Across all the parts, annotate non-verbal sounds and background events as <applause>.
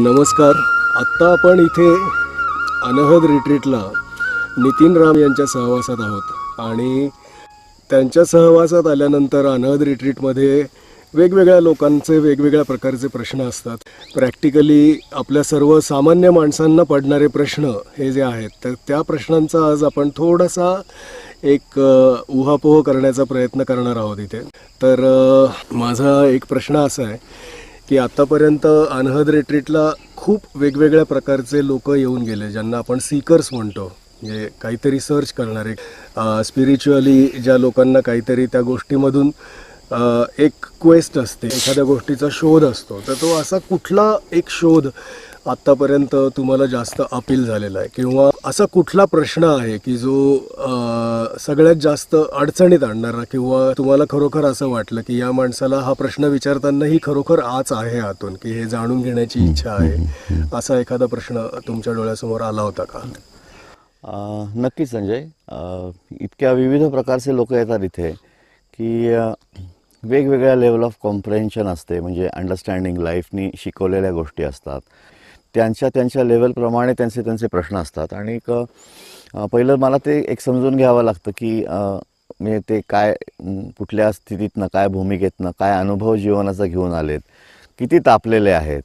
नमस्कार. आत्ता आपण इथे अनहद रिट्रीटला नितीन राम यांच्या सहवासात आहोत. आणि त्यांच्या सहवासात आल्यानंतर अनहद रिट्रीटमध्ये वेगवेगळ्या लोकांचे वेगवेगळ्या प्रकारचे प्रश्न असतात. प्रॅक्टिकली आपल्या सर्व सामान्य माणसांना पडणारे प्रश्न हे जे आहेत तर त्या प्रश्नांचा आज आपण थोडासा एक उहापोह करण्याचा प्रयत्न करणार आहोत इथे. तर माझा एक प्रश्न असा आहे की आतापर्यंत अनहद रिट्रीटला खूप वेगवेगळ्या प्रकारचे लोक येऊन गेले ज्यांना आपण सीकर्स म्हणतो. म्हणजे काहीतरी सर्च करणारे स्पिरिच्युअली ज्या लोकांना काहीतरी त्या गोष्टीमधून एक क्वेस्ट असते एखाद्या गोष्टीचा शोध असतो. तर तो असा कुठला एक शोध आत्तापर्यंत तुम्हाला जास्त अपील झालेला आहे? किंवा असा कुठला प्रश्न आहे की जो सगळ्यात जास्त अडचणीत आणणारा किंवा तुम्हाला खरोखर असं वाटलं की या माणसाला हा प्रश्न विचारताना ही खरोखर आच आहे आतून की हे जाणून घेण्याची इच्छा आहे? असा एखादा प्रश्न तुमच्या डोळ्यासमोर आला होता का? नक्कीच संजय. इतक्या विविध प्रकारचे लोक येतात इथे की वेगवेगळ्या लेवल ऑफ कॉम्प्रेन्शन असते. म्हणजे अंडरस्टँडिंग लाईफनी शिकवलेल्या गोष्टी असतात. त्यांच्या त्यांच्या लेवलप्रमाणे त्यांचे त्यांचे प्रश्न असतात. आणि एक, पहिलं मला ते एक समजून घ्यावं लागतं की म्हणजे ते काय कुठल्या स्थितीतनं काय भूमिकेतनं काय अनुभव जीवनाचा घेऊन आलेत. किती तापलेले आहेत.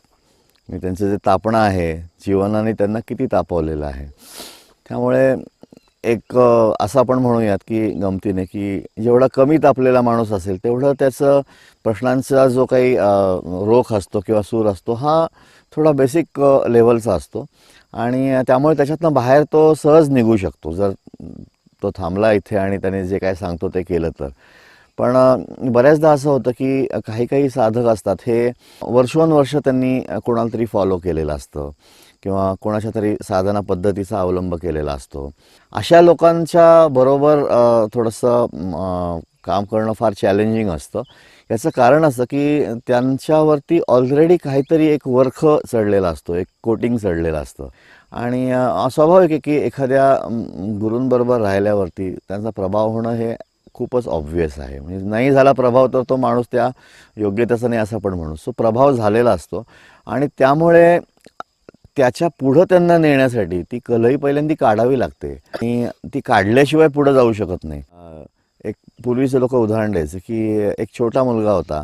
म्हणजे त्यांचं जे तापणं आहे जीवनाने त्यांना किती तापवलेलं आहे. त्यामुळे एक असं आपण म्हणूयात की गमतीने की जेवढा कमी तापलेला माणूस असेल तेवढं त्याचं प्रश्नांचा जो काही रोख असतो किंवा सूर असतो हा थोडा बेसिक लेवलचा असतो. आणि त्यामुळे त्याच्यातनं बाहेर तो सहज निघू शकतो. जर तो थांबला इथे आणि त्याने जे काय सांगतो ते केलं तर. पण बऱ्याचदा असं होतं की काही काही साधक असतात हे वर्षोनवर्ष त्यांनी कोणाला तरी फॉलो केलेलं असतं. किंवा कोणाच्या तरी साधना पद्धतीचा अवलंब केलेला असतो. अशा लोकांच्या बरोबर थोडंसं काम करणं फार चॅलेंजिंग असतं. याचं कारण असं की त्यांच्यावरती ऑलरेडी काहीतरी एक वर्ख चढलेला असतो एक कोटिंग चढलेलं असतं. आणि स्वाभाविक आहे की एखाद्या गुरूंबरोबर राहिल्यावरती त्यांचा प्रभाव होणं हे खूपच ऑब्व्हियस आहे. म्हणजे नाही झाला प्रभाव तर तो माणूस त्या योग्यतेचा नाही असं पण म्हणू. सो प्रभाव झालेला असतो. आणि त्यामुळे त्याच्या पुढं त्यांना नेण्यासाठी ती कलही पहिल्यांदा काढावी लागते. आणि ती काढल्याशिवाय पुढं जाऊ शकत नाही. एक पूर्वीचे लोक उदाहरण द्यायचे की एक छोटा मुलगा होता.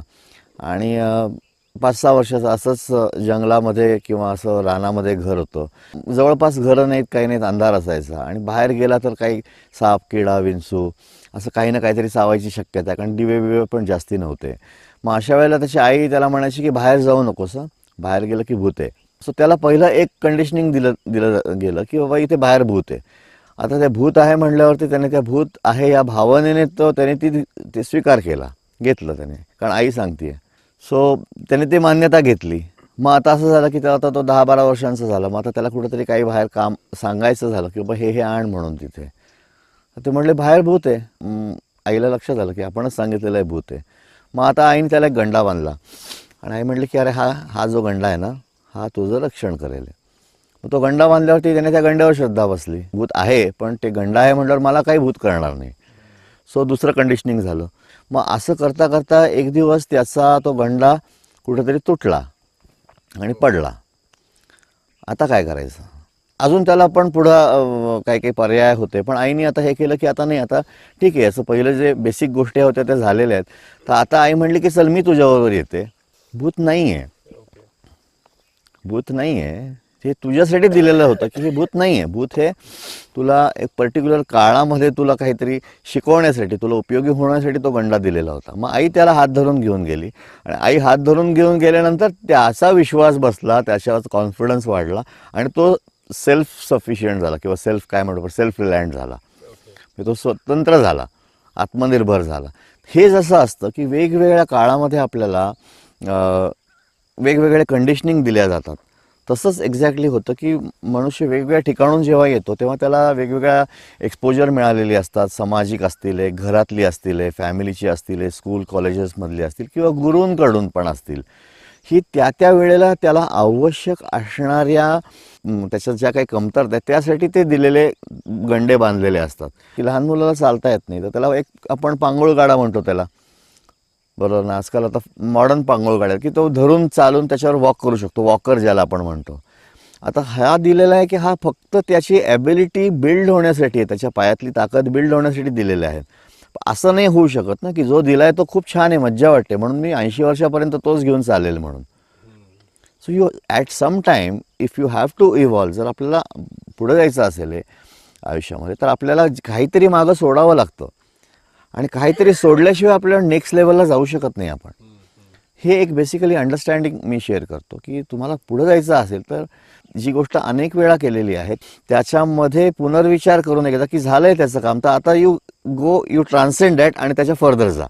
आणि पाच सहा वर्षाचा असंच जंगलामध्ये किंवा असं रानामध्ये घर होतं. जवळपास घरं नाहीत काही नाहीत अंधार असायचा. आणि बाहेर गेला तर काही साप किडा विंचू असं काही ना काहीतरी चावायची शक्यता आहे. कारण दिवे बिवे पण जास्ती नव्हते. मग अशा वेळेला त्याची आई त्याला म्हणायची की बाहेर जाऊ नकोस बाहेर गेलं की भूत आहे. सो त्याला पहिलं एक कंडिशनिंग दिलं दिलं गेलं की बाबा इथे बाहेर भूत आहे. आता ते भूत आहे म्हणल्यावरती त्याने त्या भूत आहे या भावनेने तो त्याने ती ते स्वीकार केला घेतलं त्याने कारण आई सांगते सो त्याने ती मान्यता घेतली. मग आता असं झालं की त्याला आता तो दहा बारा वर्षांचा झाला. मग आता त्याला कुठंतरी काही बाहेर काम सांगायचं झालं की बाबा हे हे आण म्हणून तिथे. ते म्हटले बाहेर भूत आहे. आईला लक्षात आलं की आपणच सांगितलेलं आहे भूत आहे. मग आता आईने त्याला एक गंडा बांधला. आणि आई म्हटली की अरे हा हा जो गंडा आहे ना हा तुझं रक्षण करेल. मग तो गंडा बांधल्यावरती त्याने त्या गंड्यावर श्रद्धा बसली. भूत आहे पण ते गंडा आहे म्हटल्यावर मला काही भूत करणार नाही. सो दुसरं कंडिशनिंग झालं. मग असं करता करता एक दिवस त्याचा तो गंडा कुठेतरी तुटला आणि पडला. आता काय करायचं? अजून त्याला पण पुढं काही काही पर्याय होते. पण आईने आता हे केलं की आता नाही आता ठीक आहे. असं पहिलं जे बेसिक गोष्टी होत्या त्या झालेल्या आहेत. तर आता आई म्हणली की चल मी तुझ्याबरोबर येते. भूत नाही आहे भूत नाही आहे हे तुझ्यासाठी दिलेलं होतं की हे भूत नाही आहे भूत हे तुला एक पर्टिक्युलर काळामध्ये तुला काहीतरी शिकवण्यासाठी तुला उपयोगी होण्यासाठी तो गंडा दिलेला होता. मग आई त्याला हात धरून घेऊन गेली. आणि आई हात धरून घेऊन गेल्यानंतर त्याचा विश्वास बसला त्याच्यावर कॉन्फिडन्स वाढला आणि तो सेल्फ सफिशियंट झाला किंवा सेल्फ काय म्हणतो सेल्फ रिलायंट झाला. म्हणजे तो स्वतंत्र झाला. आत्मनिर्भर झाला. हे जसं असतं की वेगवेगळ्या काळामध्ये आपल्याला वेगवेगळे कंडिशनिंग दिल्या जातात. तसंच एक्झॅक्टली होतं की मनुष्य वेगवेगळ्या ठिकाणून जेव्हा येतो तेव्हा त्याला वेगवेगळ्या एक्सपोजर मिळालेली असतात. सामाजिक असतील घरातली असतील फॅमिलीची असतील स्कूल कॉलेजेसमधली असतील किंवा गुरूंकडून पण असतील. ही त्या त्या वेळेला त्याला आवश्यक असणाऱ्या त्याच्यात ज्या काही कमतरता आहेत त्यासाठी ते दिलेले गंडे बांधलेले असतात. की लहान मुलाला चालता येत नाही तर त्याला एक आपण पांगोळ गाडा म्हणतो त्याला. बरोबर ना? आजकाल आता मॉडर्न पांगोळ गाड्या की तो धरून चालून त्याच्यावर वॉक करू शकतो वॉकर ज्याला आपण म्हणतो. आता हा दिलेला आहे की हा फक्त त्याची ॲबिलिटी बिल्ड होण्यासाठी आहे त्याच्या पायातली ताकद बिल्ड होण्यासाठी दिलेला आहे असं नाही होऊ शकत ना की जो दिला आहे तो खूप छान आहे मज्जा वाटते म्हणून मी ऐंशी वर्षापर्यंत तोच घेऊन चालेल म्हणून. So you at some time if you have to evolve जर आपल्याला पुढं जायचं असेल हे आयुष्यामध्ये तर आपल्याला काहीतरी मागं सोडावं लागतं. आणि काहीतरी सोडल्याशिवाय आपल्याला नेक्स्ट लेवलला जाऊ शकत नाही आपण. हे एक बेसिकली अंडरस्टँडिंग मी शेअर करतो की तुम्हाला पुढे जायचं असेल तर जी गोष्ट अनेक वेळा केलेली आहे त्याच्यामध्ये पुनर्विचार करून एकदा की झालंय त्याचं काम तर आता you go you transcend that आणि त्याच्या फर्दर जा.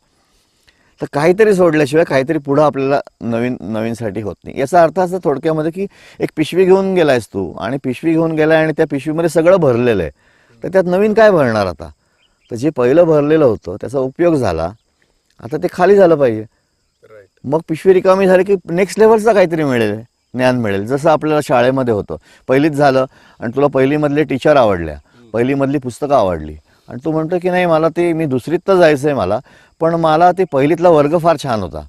तर काहीतरी सोडल्याशिवाय काहीतरी पुढं आपल्याला नवीन नवीनसाठी होत नाही. याचा अर्थ असा थोडक्यामध्ये की एक पिशवी घेऊन गेलायस तू आणि पिशवी घेऊन गेलाय आणि त्या पिशवीमध्ये सगळं भरलेलं आहे. तर त्यात नवीन काय भरणार आता? तर जे पहिलं भरलेलं होतं त्याचा उपयोग झाला. आता ते खाली झालं पाहिजे. मग पिशवी रिकामी झाली की नेक्स्ट लेवलचं काहीतरी मिळेल ज्ञान मिळेल. जसं आपल्याला शाळेमध्ये होतं. पहिलीच झालं आणि तुला पहिलीमधले टीचर आवडल्या. पहिलीमधली पुस्तकं आवडली. आणि तू म्हणतो की नाही मला ते मी दुसरीत तर जायचं आहे मला पण मला ते पहिलीतला वर्ग फार छान होता.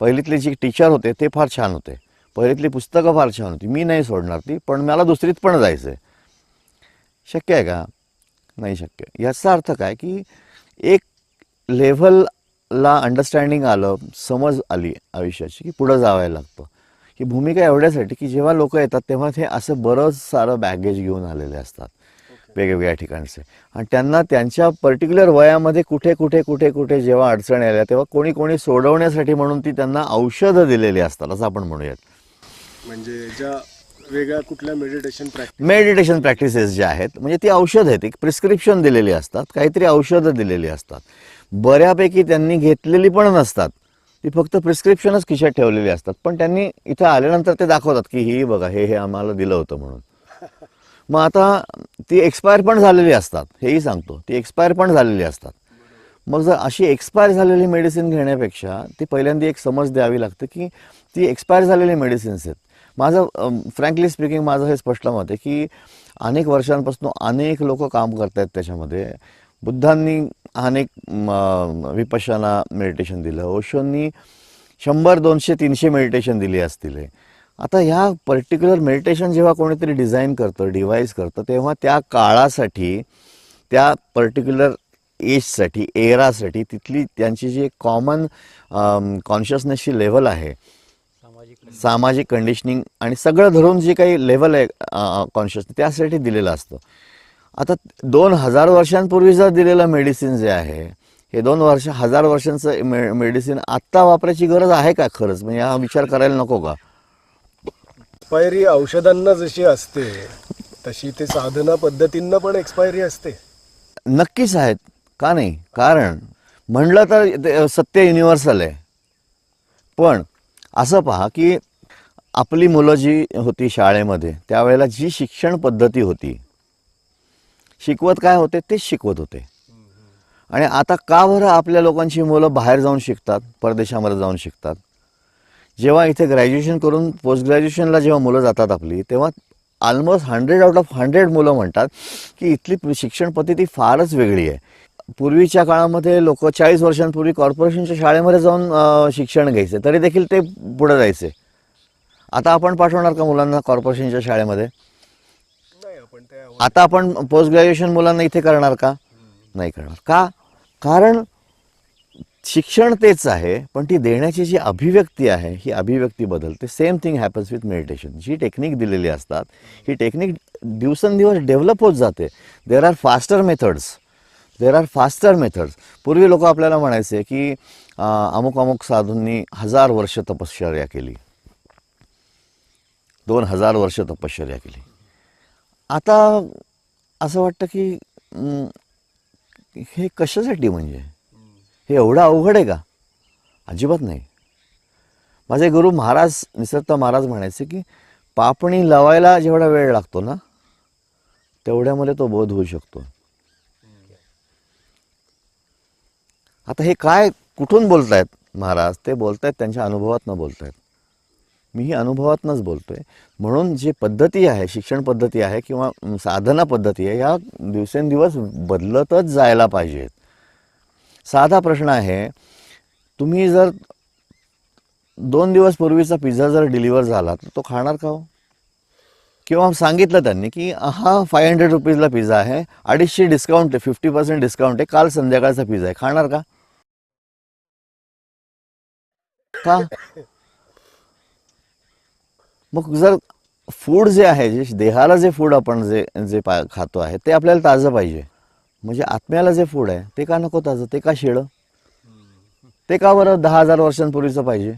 पहिलीतले जे टीचर होते ते फार छान होते. पहिलीतली पुस्तकं फार छान होती. मी नाही सोडणार ती पण मला दुसरीत पण जायचं आहे शक्य आहे का? नाही शक्य. याचा अर्थ काय की एक लेव्हलला अंडरस्टँडिंग आलं समज आली आयुष्याची की पुढं जावायला लागतं. ही भूमिका एवढ्यासाठी की जेव्हा लोक येतात तेव्हा ते असं बरंच सारं बॅगेज घेऊन आलेले असतात वेगवेगळ्या ठिकाणचे. आणि त्यांना त्यांच्या पर्टिक्युलर वयामध्ये कुठे कुठे कुठे कुठे जेव्हा अडचणी आल्या तेव्हा कोणी कोणी सोडवण्यासाठी म्हणून ती त्यांना औषधं दिलेली असतात असं आपण म्हणूयात. म्हणजे ज्या वेगळ्या कुठल्या मेडिटेशन प्रॅक्टिस मेडिटेशन प्रॅक्टिसेस ज्या आहेत म्हणजे ती औषध आहेत एक प्रिस्क्रिप्शन दिलेली असतात काहीतरी औषधं दिलेली असतात. बऱ्यापैकी त्यांनी घेतलेली पण नसतात. ती फक्त प्रिस्क्रिप्शनच खिशात ठेवलेली असतात. पण त्यांनी इथं आल्यानंतर ते दाखवतात की ही बघा हे हे आम्हाला दिलं होतं म्हणून. <laughs> मग आता ती एक्सपायर पण झालेली असतात हेही सांगतो. ती एक्सपायर पण झालेली असतात. मग जर अशी एक्सपायर झालेली मेडिसिन घेण्यापेक्षा ती पहिल्यांदा एक समज द्यावी लागते की ती एक्सपायर झालेली मेडिसिन्स आहेत. माझं फ्रँकली स्पीकिंग माझं हे स्पष्ट मत आहे की अनेक वर्षांपासून अनेक लोक काम करत आहेत त्याच्यामध्ये. बुद्धांनी अनेक म, मेडिटेशन दिलं. ओशोंनी शंभर दोनशे तीनशे मेडिटेशन दिली असतील आता ह्या पर्टिक्युलर मेडिटेशन जेव्हा कोणीतरी डिझाईन करतं डिवाईस करतं तेव्हा त्या काळासाठी त्या पर्टिक्युलर एजसाठी एरासाठी तिथली त्यांची जी कॉमन कॉन्शियसनेसची लेवल आहे सामाजिक कंडिशनिंग आणि सगळं धरून जे काही लेवल आहे कॉन्शियस त्यासाठी दिलेलं असतं. आता दोन हजार वर्षांपूर्वी जर दिलेलं मेडिसिन जे आहे हे दोन वर्ष हजार वर्षांचं मे मेडिसिन आत्ता वापरायची गरज आहे का खरंच? म्हणजे हा विचार करायला नको का? एक्सपायरी औषधांना जशी असते तशी ते साधना पद्धतींना पण एक्सपायरी असते. नक्कीच आहेत. का नाही? कारण म्हणलं तर सत्य युनिव्हर्सल आहे. पण असं पहा की आपली मुलं जी होती शाळेमध्ये त्यावेळेला जी शिक्षण पद्धती होती शिकवत काय होते? तेच शिकवत होते. आणि आता का बरं आपल्या लोकांची मुलं बाहेर जाऊन शिकतात परदेशामध्ये जाऊन शिकतात? जेव्हा इथे ग्रॅज्युएशन करून पोस्ट ग्रॅज्युएशनला जेव्हा मुलं जातात आपली तेव्हा almost hundred out of hundred मुलं म्हणतात की इथली शिक्षण पद्धती फारच वेगळी आहे. पूर्वीच्या काळामध्ये लोक चाळीस वर्षांपूर्वी कॉर्पोरेशनच्या शाळेमध्ये जाऊन शिक्षण घ्यायचे. तरी देखील ते पुढे जायचे. आता आपण पाठवणार का मुलांना कॉर्पोरेशनच्या शाळेमध्ये? आता आपण पोस्ट ग्रॅज्युएशन मुलांना इथे करणार का? नाही करणार. का? कारण शिक्षण तेच आहे पण ती देण्याची जी अभिव्यक्ती आहे ही अभिव्यक्ती बदलते. Same thing happens with meditation G technique दिलेली असतात ही टेक्निक दिवसेंदिवस डेव्हलप होत जाते. There are faster methods there are faster methods पूर्वी लोक आपल्याला म्हणायचे की अमुक अमुक साधूंनी हजार वर्ष तपश्चर्या केली. दोन हजार वर्ष तपश्चर्या केली. आता असं वाटतं की हे कशासाठी म्हणजे? हे एवढं अवघड आहे का? अजिबात नाही. माझे गुरु महाराज निसर्त महाराज म्हणायचे की पापणी लावायला जेवढा वेळ लागतो ना तेवढ्यामध्ये तो बोध होऊ शकतो. आता हे काय कुठून बोलतायत महाराज? ते बोलतायत त्यांच्या अनुभवातनं बोलतायत. मीही अनुभवातनंच बोलतोय. म्हणून जी पद्धती आहे शिक्षण पद्धती आहे किंवा साधना पद्धती आहे या दिवसेंदिवस बदलतच जायला पाहिजेत. साधा प्रश्न आहे तुम्ही जर दोन दिवस पूर्वीचा पिझ्झा जर डिलिव्हर झाला तर तो खाणार का हो? किंवा सांगितलं त्यांनी की हा फाय हंड्रेड रुपीजला पिझ्झा आहे अडीचशे डिस्काउंट आहे फिफ्टी पर्सेंट डिस्काउंट आहे काल संध्याकाळचा पिझ्झा आहे खाणार का? का? मग जर फूड जे आहे जे देहाला जे फूड आपण जे जे पा खातो आहे ते आपल्याला ताजं पाहिजे. म्हणजे आत्म्याला जे फूड आहे ते का नको ताजं? ते का शिळं? ते का बरं दहा हजार वर्षांपूर्वीचं पाहिजे?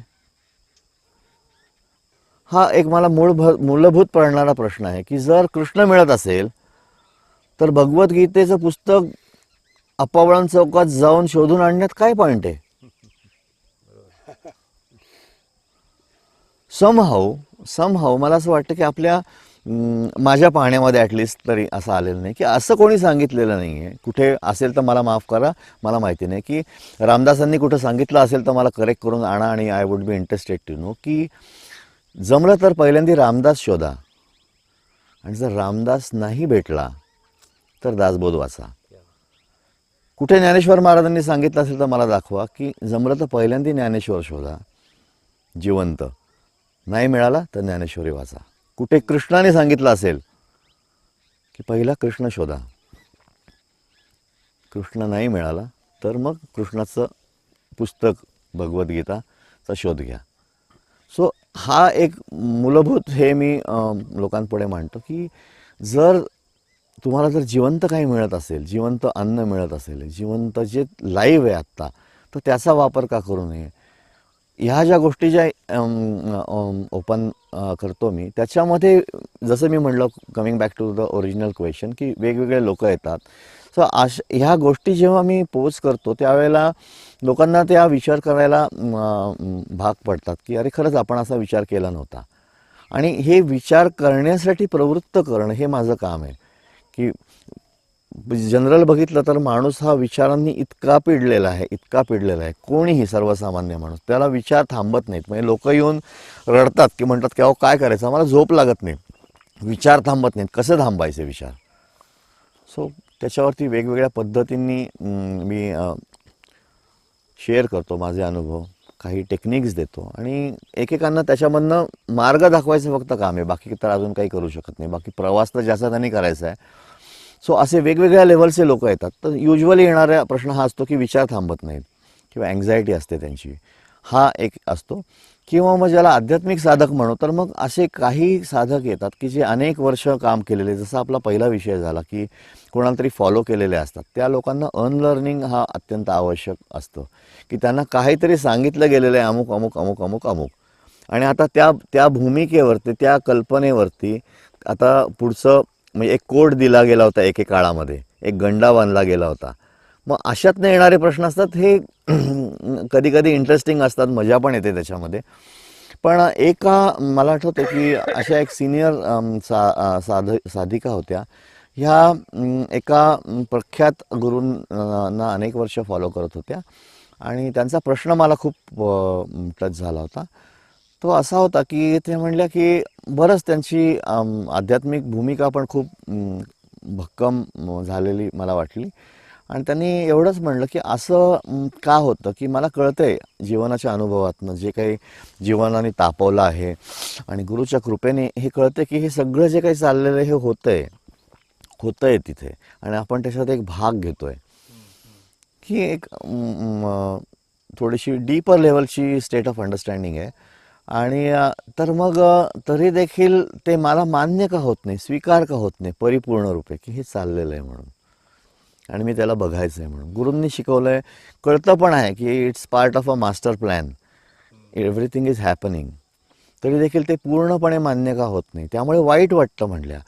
हा एक मला मूळ मूलभूत पडणारा प्रश्न आहे की जर कृष्ण मिळत असेल तर भगवद्गीतेचं पुस्तक अप्पावळण चौकात जाऊन शोधून आणण्यात काय पॉईंट आहे? समहाऊ समहाऊ मला असं वाटतं की आपल्या माझ्या पाहण्यामध्ये ॲटलिस्ट तरी असं आलेलं नाही. की असं कोणी सांगितलेलं नाही आहे कुठे असेल तर मला माफ करा. मला माहिती नाही की रामदासांनी कुठं सांगितलं असेल तर मला करेक्ट करून आणा आणि I would be interested to know की जमलं तर पहिल्यांदा रामदास शोधा. आणि जर रामदास नाही भेटला तर दासबोध वाचा. कुठे ज्ञानेश्वर महाराजांनी सांगितलं असेल तर मला दाखवा की जमलं तर पहिल्यांदा ज्ञानेश्वर शोधा. जिवंत. नाही मिळाला तर ज्ञानेश्वरी वाचा. कुठे कृष्णाने सांगितलं असेल की पहिला कृष्ण शोधा. कृष्ण नाही मिळाला तर मग कृष्णाचं पुस्तक भगवद्गीताचा शोध घ्या. सो हा एक मूलभूत हे मी लोकांपुढे मांडतो की जर तुम्हाला जर जिवंत काही मिळत असेल जिवंत अन्न मिळत असेल जिवंत जे लाईव्ह आहे आत्ता तर त्याचा वापर का करू नये? ह्या ज्या गोष्टी ज्या ओपन करतो मी त्याच्यामध्ये जसं मी म्हणलं coming back to the original question की वेगवेगळे लोक येतात. सो अश ह्या गोष्टी जेव्हा मी पोच करतो त्यावेळेला लोकांना त्या विचार करायला भाग पडतात की अरे खरंच आपण असा विचार केला नव्हता. आणि हे विचार करण्यासाठी प्रवृत्त करणं हे माझं काम आहे. की जनरल बघितलं तर माणूस हा विचारांनी इतका पिडलेला आहे इतका पिडलेला आहे. कोणीही सर्वसामान्य माणूस त्याला विचार थांबत नाहीत. म्हणजे लोक येऊन रडतात की म्हणतात की अहो काय करायचं? आम्हाला झोप लागत नाही. विचार थांबत नाहीत. कसे थांबायचे विचार? सो त्याच्यावरती वेगवेगळ्या पद्धतींनी मी शेअर करतो माझे अनुभव. काही टेक्निक्स देतो. आणि एकेकांना त्याच्यामधनं मार्ग दाखवायचं फक्त काम आहे. बाकी तर अजून काही करू शकत नाही. बाकी प्रवास तर ज्याचा त्यांनी करायचा आहे सो असे वेगवेगळ्या लेवलचे लोक येतात. तर युजली येणारा प्रश्न हा असतो की विचार थांबत नाहीत किंवा अँझायटी असते त्यांची. हा एक असतो. किंवा मग ज्याला आध्यात्मिक साधक म्हणू तर मग असे काही साधक येतात की जे अनेक वर्ष काम केलेले जसा आपला पहिला विषय झाला की कोणाला तरी फॉलो केलेले असतात. त्या लोकांना अनलर्निंग हा अत्यंत आवश्यक असतं. की त्यांना काहीतरी सांगितलं गेलेलं आहे अमुक अमुक अमुक अमुक अमुक. आणि आता त्या त्या भूमिकेवरती त्या कल्पनेवरती आता पुढचं म्हणजे एक कोड दिला गेला होता एके काळामध्ये एक गंडा बांधला गेला होता. मग अशातनं येणारे प्रश्न असतात हे कधी कधी इंटरेस्टिंग असतात मजा पण येते त्याच्यामध्ये. पण एका मला आठवतं की अशा एक सिनियर सा साध साधिका होत्या. ह्या एका प्रख्यात गुरूंना अनेक वर्ष फॉलो करत होत्या. आणि त्यांचा प्रश्न मला खूप टच झाला होता. तो असा होता की ते म्हणल्या की बरंच त्यांची आध्यात्मिक भूमिका पण खूप भक्कम झालेली मला वाटली. आणि त्यांनी एवढंच म्हणलं की असं का होतं की मला कळतं आहे जीवनाच्या अनुभवातनं जे काही जीवनाने तापवलं आहे आणि गुरुच्या कृपेने हे कळतं की हे सगळं जे काही चाललेलं आहे हे होतंय. होतंय तिथे. आणि आपण त्याच्यात एक भाग घेतो आहे की एक थोडीशी डीपर लेवलची स्टेट ऑफ अंडरस्टँडिंग आहे. आणि तर मग तरी देखील ते मला मान्य का होत नाही स्वीकार का होत नाही परिपूर्ण रूपे की हे चाललेलं आहे म्हणून. आणि मी त्याला बघायचं आहे म्हणून. गुरूंनी शिकवलं आहे कळतं पण आहे की it's part of a master plan. Everything is happening. तरी देखील ते पूर्णपणे मान्य का होत नाही. त्यामुळे वाईट वाटतं म्हणल्या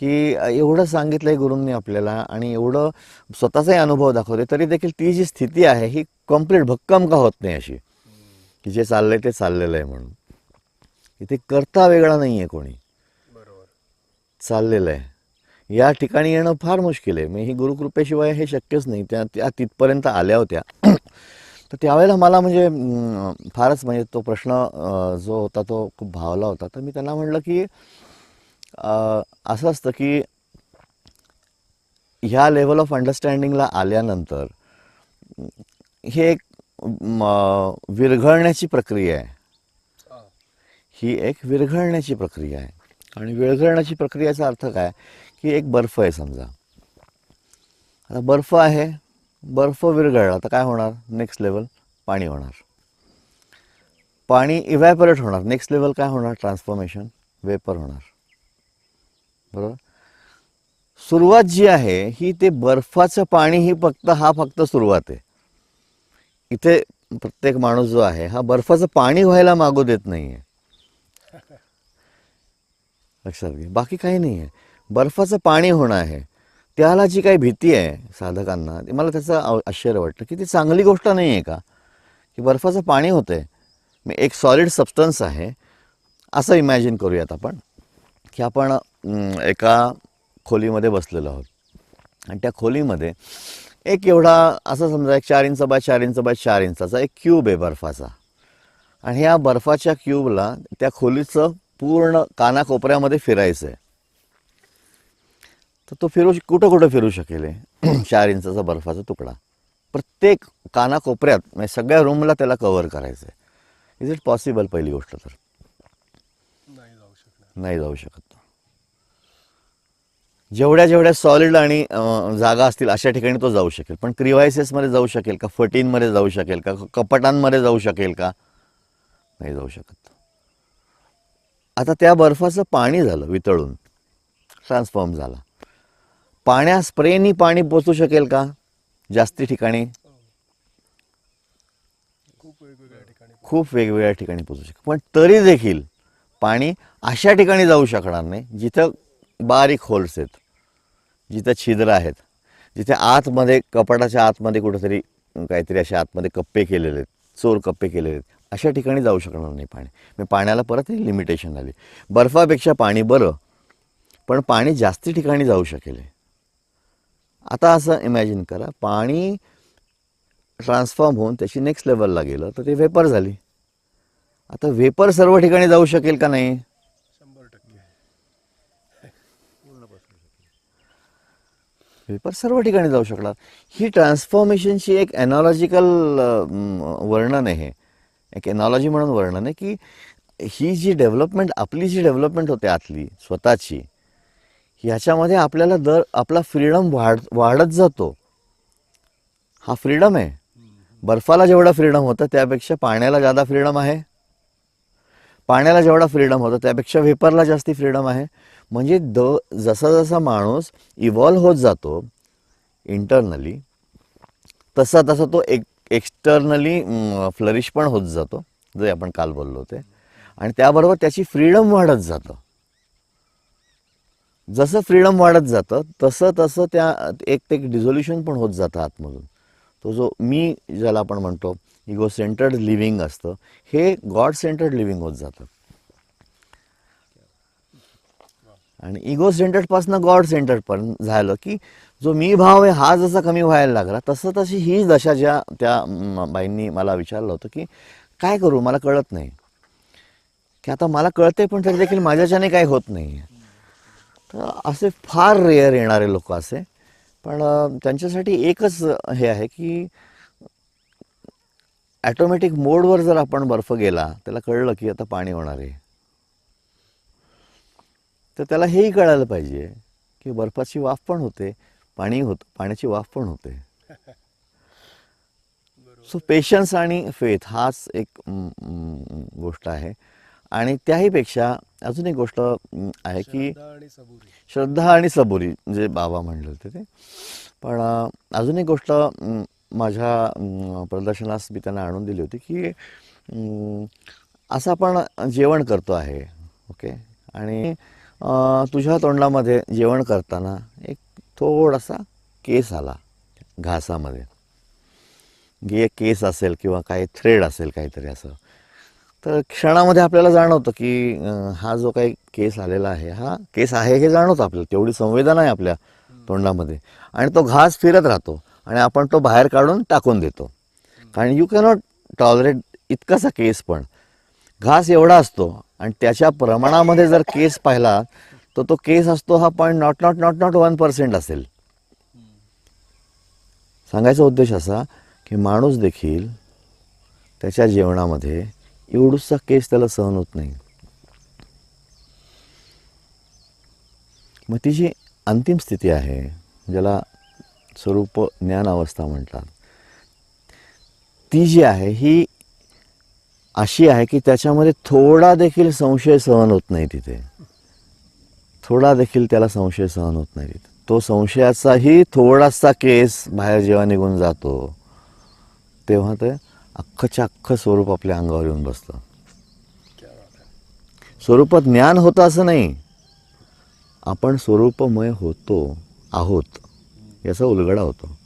की एवढं सांगितलं आहे गुरूंनी आपल्याला आणि एवढं स्वतःचाही अनुभव दाखवते तरी देखील ती जी स्थिती आहे ही कंप्लीट भक्कम का होत नाही अशी? की जे चाललंय ते चाललेलं आहे म्हणून. इथे करता वेगळा नाही आहे कोणी. बरोबर. चाललेलं आहे. या ठिकाणी येणं फार मुश्किल आहे. म्हणजे ही गुरुकृपेशिवाय हे शक्यच नाही. त्या त्या तिथपर्यंत आल्या होत्या. <clears throat> तर त्यावेळेला मला म्हणजे फारच म्हणजे तो प्रश्न जो होता तो खूप भावला होता. तर मी त्यांना म्हटलं की असं असतं की ह्या लेवल ऑफ अंडरस्टँडिंगला आल्यानंतर हे एक म, विरघळण्याची प्रक्रिया आहे. ही एक विरघळण्याची प्रक्रिया आहे. आणि विरघळण्याची प्रक्रियेचा अर्थ काय? की एक बर्फ आहे समजा. आता बर्फ आहे बर्फ विरघळला तर काय होणार? नेक्स्ट लेवल पाणी होणार. पाणी इव्हॅपरेट होणार. नेक्स्ट लेवल काय होणार? ट्रान्सफॉर्मेशन वेपर होणार. बरोबर? सुरुवात जी आहे ही ते बर्फाचं पाणी ही फक्त हा फक्त सुरुवात आहे. इथे प्रत्येक माणूस जो आहे हा बर्फाचं पाणी व्हायला मागू देत नाही आहे लक्षात घे. बाकी काही नाही आहे बर्फाचं पाणी होणं आहे. त्याला जी काही भीती आहे साधकांना ते मला त्याचं आश्चर्य वाटतं की ती चांगली गोष्ट नाही आहे का? की बर्फाचं पाणी होतं आहे मी एक सॉलिड सबस्टन्स आहे. असं इमॅजिन करूयात आपण की आपण एका खोलीमध्ये बसलेलो आहोत. आणि त्या खोलीमध्ये एक एवढा असं समजा एक चार इंच बाय चार इंच बाय चार इंचाचा एक क्यूब आहे बर्फाचा. आणि ह्या बर्फाच्या क्यूबला त्या खोलीचं पूर्ण कानाकोपऱ्यामध्ये फिरायचं आहे. तर तो फिरू कुठं कुठं फिरू शकेल? चार <clears throat> इंचाचा बर्फाचा तुकडा. प्रत्येक कानाकोपऱ्यात म्हणजे सगळ्या रूमला त्याला कव्हर करायचं आहे. इज इट पॉसिबल पहिली गोष्ट तर. नाही जाऊ शकत. जेवढ्या जेवढ्या सॉलिड आणि जागा असतील अशा ठिकाणी तो जाऊ शकेल. पण क्रिवायसेसमध्ये जाऊ शकेल का? फटींमध्ये जाऊ शकेल का कपाटांमध्ये जाऊ शकेल का? नाही जाऊ शकत. आता त्या बर्फाचं पाणी झालं वितळून. ट्रान्सफॉर्म झाला. पाण्या स्प्रेनी पाणी पोचू शकेल का? जास्ती ठिकाणी. खूप वेगवेगळ्या ठिकाणी. पोचू शकतो पण तरी देखील पाणी अशा ठिकाणी जाऊ शकणार नाही जिथं बारीक होल्स आहेत. जिथं छिद्र आहेत. जिथे आतमध्ये कपाटाच्या आतमध्ये कुठेतरी काहीतरी अशा आतमध्ये कप्पे केलेले आहेत. चोर कप्पे केलेले आहेत. अशा ठिकाणी जाऊ शकणार नाही पाणी. मग पाण्याला परत ही लिमिटेशन आली बर्फापेक्षा पाणी बरं पण पाणी जास्ती ठिकाणी जाऊ शकेल आता असं इमॅजिन करा पाणी ट्रान्सफॉर्म होऊन त्याची नेक्स्ट लेवलला गेलं तर ते वेपर झाली. आता वेपर सर्व ठिकाणी जाऊ शकेल का नाही? शंभर टक्के. वेपर सर्व ठिकाणी जाऊ शकणार. ही ट्रान्सफॉर्मेशनची एक एनॉलॉजिकल वर्णन आहे. एक एनॉलॉजी म्हणून वर्णन आहे की ही जी डेव्हलपमेंट आपली जी डेव्हलपमेंट होते आतली स्वतःची ह्याच्यामध्ये आपल्याला दर आपला फ्रीडम वाढ वाढत जातो. हा फ्रीडम आहे. बर्फाला जेवढा फ्रीडम होतं त्यापेक्षा पाण्याला जादा फ्रीडम आहे. पाण्याला जेवढा फ्रीडम होतं त्यापेक्षा व्हेपरला जास्ती फ्रीडम आहे. म्हणजे द जसा जसा माणूस इव्हॉल्व होत जातो इंटरनली तसा तसा तो एक एक्सटर्नली फ्लरिश पण होत जातो जे आपण काल बोललो ते आणि त्याबरोबर त्याची फ्रीडम वाढत जातं. जसं फ्रीडम वाढत जातं तसं तसं त्या एक ते एक डिझोल्युशन पण होत जातं आतमधून. तो जो मी ज्याला आपण म्हणतो इगो सेंटर्ड लिव्हिंग असतं हे गॉड सेंटर्ड लिव्हिंग होत जातं. आणि इगो सेंटर्डपासून गॉड सेंटर्डपर्यंत पण झालं की जो मी भाव आहे हा जसा कमी व्हायला लागला तसं तशी ही दशा ज्या त्या बाईंनी मला विचारलं होतं की काय करू? मला कळत नाही. की आता मला कळते पण तरी देखील माझ्याच्याने काही होत नाही तर असे फार रेअर येणारे लोक असे पण त्यांच्यासाठी एकच हे आहे की ॲटोमॅटिक मोडवर जर आपण बर्फ गेला त्याला कळलं की आता पाणी होणार आहे. तर त्याला हेही कळायला पाहिजे की बर्फाची वाफ पण होते पाणी होत पाण्याची वाफ पण होते. सो पेशन्स आणि फेथ हाच एक गोष्ट आहे. आणि त्याहीपेक्षा अजून एक गोष्ट आहे की श्रद्धा आणि सबुरी. जे बाबा म्हणले होते ते. पण अजून एक गोष्ट माझ्या प्रदर्शनास मी त्यांना आणून दिली होती की असं आपण जेवण करतो आहे ओके? आणि तुझ्या तोंडामध्ये जेवण करताना एक थोडासा केस आला घासामध्ये. म्हणजे गे केस असेल किंवा काही थ्रेड असेल काहीतरी असं. तर क्षणामध्ये आपल्याला जाणवतं की हा जो काही केस आलेला आहे हा केस आहे हे जाणवतं आपल्याला. तेवढी संवेदना आहे आपल्या तोंडामध्ये. आणि तो घास फिरत राहतो आणि आपण तो बाहेर काढून टाकून देतो. कारण यू कॅनॉट टॉलरेट इतकासा केस पण. घास एवढा असतो आणि त्याच्या प्रमाणामध्ये जर केस पाहिला तर तो केस असतो हा point not not not not one percent असेल. सांगायचा उद्देश असा की माणूस देखील त्याच्या जेवणामध्ये एवढूसा केस त्याला सहन होत नाही. मग ती जी अंतिम स्थिती आहे ज्याला स्वरूप ज्ञान अवस्था म्हणतात ती जी आहे ही अशी आहे की त्याच्यामध्ये थोडा देखील संशय सहन होत नाही तिथे. थोडा देखील त्याला संशय सहन होत नाही तो संशयाचाही थोडासा केस बाहेर जेव्हा निघून जातो तेव्हा ते अख्खच्या अख्खं स्वरूप आपल्या अंगावर येऊन बसतं. स्वरूपात ज्ञान होतं असं नाही. आपण स्वरूपमय होतो आहोत याचा उलगडा होतो.